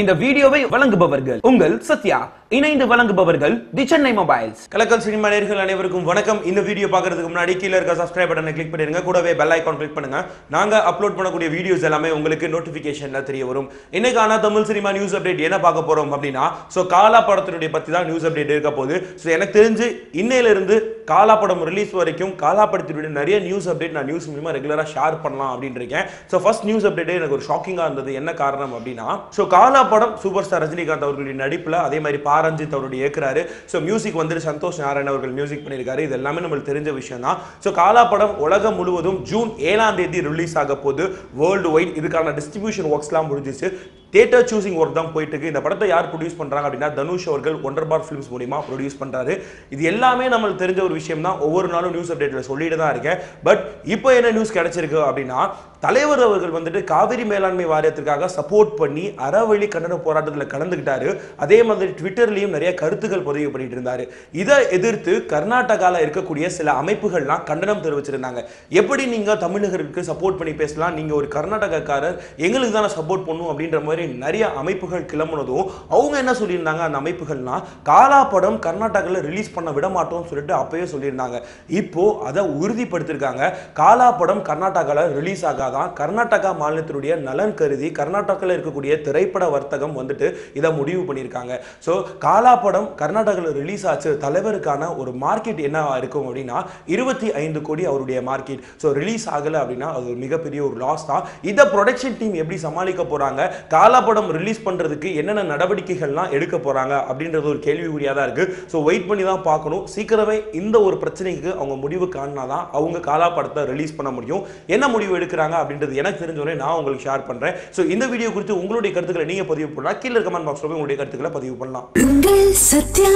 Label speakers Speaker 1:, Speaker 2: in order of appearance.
Speaker 1: இந்த வீடியோவை வழங்குபவர்கள் உங்கள் சத்யா. இணைந்து வழங்குபவர்கள் தி சென்னை மொபைல்ஸ்.
Speaker 2: கலக்கல் சினிமா நேர்கள் அனைவருக்கும் வணக்கம். இந்த வீடியோ பார்க்கறதுக்கு முன்னாடி கீழே இருக்க சப்ஸ்கிரைப் பட்டனை கிளிக் பண்ணிருங்க கூடவே பெல் ஐக்கான் கிளிக் பண்ணுங்க. நாங்க அப்லோட் பண்ணக்கூடிய வீடியோஸ் எல்லாமே உங்களுக்கு நோட்டிபிகேஷன்ல தெரிய வரும். இன்னைக்கான தமிழ் சினிமா நியூஸ் அப்டேட் என்ன பார்க்க போறோம் அப்படின்னா ஸோ காலா படத்தினுடைய பத்தி தான் நியூஸ் அப்டேட் இருக்க போகுது. ஸோ எனக்கு தெரிஞ்சு இன்னையில இருந்து காலா படம் ரிலீஸ் வரைக்கும் காலா படத்தினுடைய நிறைய நியூஸ் அப்டேட் நான் நியூஸ் மூலியமா ரெகுலரா ஷேர் பண்ணலாம் அப்படின்னு இருக்கேன். ஸோ ஃபர்ஸ்ட் நியூஸ் அப்டேட் எனக்கு ஒரு ஷாக்கிங்கா இருந்தது. என்ன காரணம் அப்படின்னா ஸோ காலா படம் சூப்பர் ஸ்டார் ரஜினிகாந்த் அவர்களுடைய நடிப்பில் அதே மாதிரி பாரஞ்சித் அவருடைய இயக்குறாரு. ஸோ மியூசிக் வந்துட்டு சந்தோஷ் நாராயண் அவர்கள் மியூசிக் பண்ணியிருக்காரு. இது எல்லாமே நம்மளுக்கு தெரிஞ்ச விஷயம் தான் ஸோ காலா படம் உலகம் முழுவதும் ஜூன் ஏழாம் தேதி ரிலீஸ் ஆக போது வேர்ல்டு வைட் இதுக்கான டிஸ்ட்ரிபியூஷன் ஒர்க்ஸ்லாம் முடிஞ்சிச்சு. தேட்டர் சூசிங் ஒர்க் தான் போயிட்டு இருக்கு இந்த படத்தை யார் ப்ரொடியூஸ் பண்றாங்க அப்படின்னா தனுஷ் அவர்கள் ஒண்டர் பார் ஃபிலிம்ஸ் மூலியமா ப்ரொடியூஸ் பண்றாரு. இது எல்லாமே நம்மளுக்கு தெரிஞ்ச ஒரு விஷயம் தான். ஒவ்வொரு நாளும் நியூஸ் அப்டேட்ல சொல்லிட்டு தான் இருக்கேன். பட் இப்போ என்ன நியூஸ் கிடைச்சிருக்கு அப்படின்னா தலைவர் அவர்கள் வந்துட்டு காவிரி மேலாண்மை வாரியத்திற்காக சப்போர்ட் பண்ணி அறவழி கண்டன போராட்டத்தில் கலந்துக்கிட்டாரு. அதே மாதிரி ட்விட்டர்லையும் நிறைய கருத்துக்கள் பதிவு பண்ணிட்டு இருந்தாரு. இதை எதிர்த்து கர்நாடகாவில் இருக்கக்கூடிய சில அமைப்புகள்லாம் கண்டனம் தெரிவிச்சிருந்தாங்க. எப்படி நீங்க தமிழகருக்கு சப்போர்ட் பண்ணி பேசலாம்? நீங்க ஒரு கர்நாடகக்காரர் எங்களுக்கு தானே சப்போர்ட் பண்ணும் அப்படின்ற மாதிரி நிறைய அமைப்புகள் கிளம்புனதும் அவங்க என்ன சொல்லியிருந்தாங்க? அந்த அமைப்புகள்னா காலா படம் கர்நாடகாவில் ரிலீஸ் பண்ண விட மாட்டோம்னு சொல்லிட்டு அப்பயே சொல்லியிருந்தாங்க. இப்போ அதை உறுதிப்படுத்திருக்காங்க. காலா படம் கர்நாடகாவில் ரிலீஸ் ஆகாதான் கர்நாடகா மாநிலத்தினுடைய நலன் கருதி கர்நாடகாவில் இருக்கக்கூடிய திரைப்பட வர்த்தகம் வந்துட்டு இதை முடிவு பண்ணியிருக்காங்க. ஸோ காலா படம் கர்நாடகாவில் ரிலீஸ் ஆச்சு. தலைவருக்கான ஒரு மார்க்கெட் என்ன இருக்கும் அப்படின்னா இருபத்தி ஐந்து கோடி அவருடைய மார்க்கெட் ஸோ ரிலீஸ் ஆகலை அப்படின்னா அது ஒரு மிகப்பெரிய ஒரு லாஸ் தான். இதை ப்ரொடக்ஷன் டீம் எப்படி சமாளிக்க போறாங்க? கால காலா படம் ரிலீஸ் பண்ணுறதுக்கு என்னென்ன நடவடிக்கைகள்லாம் எடுக்க போகிறாங்க அப்படின்றது ஒரு கேள்விக்குறியாக தான் இருக்குது ஸோ வெயிட் பண்ணி தான் பார்க்கணும். சீக்கிரமே இந்த ஒரு பிரச்சனைக்கு அவங்க முடிவு காணினாதான் அவங்க காலா படத்தை ரிலீஸ் பண்ண முடியும். என்ன முடிவு எடுக்கிறாங்க அப்படின்றது எனக்கு தெரிஞ்சவரை நான் உங்களுக்கு ஷேர் பண்ணுறேன் ஸோ இந்த வீடியோ குறித்து உங்களுடைய கருத்துக்களை நீங்கள் பதிவு பண்ணலாம். கீழே கமெண்ட் பாக்ஸில் உங்களுடைய கருத்துக்களை பதிவு பண்ணலாம்.
Speaker 3: சத்யா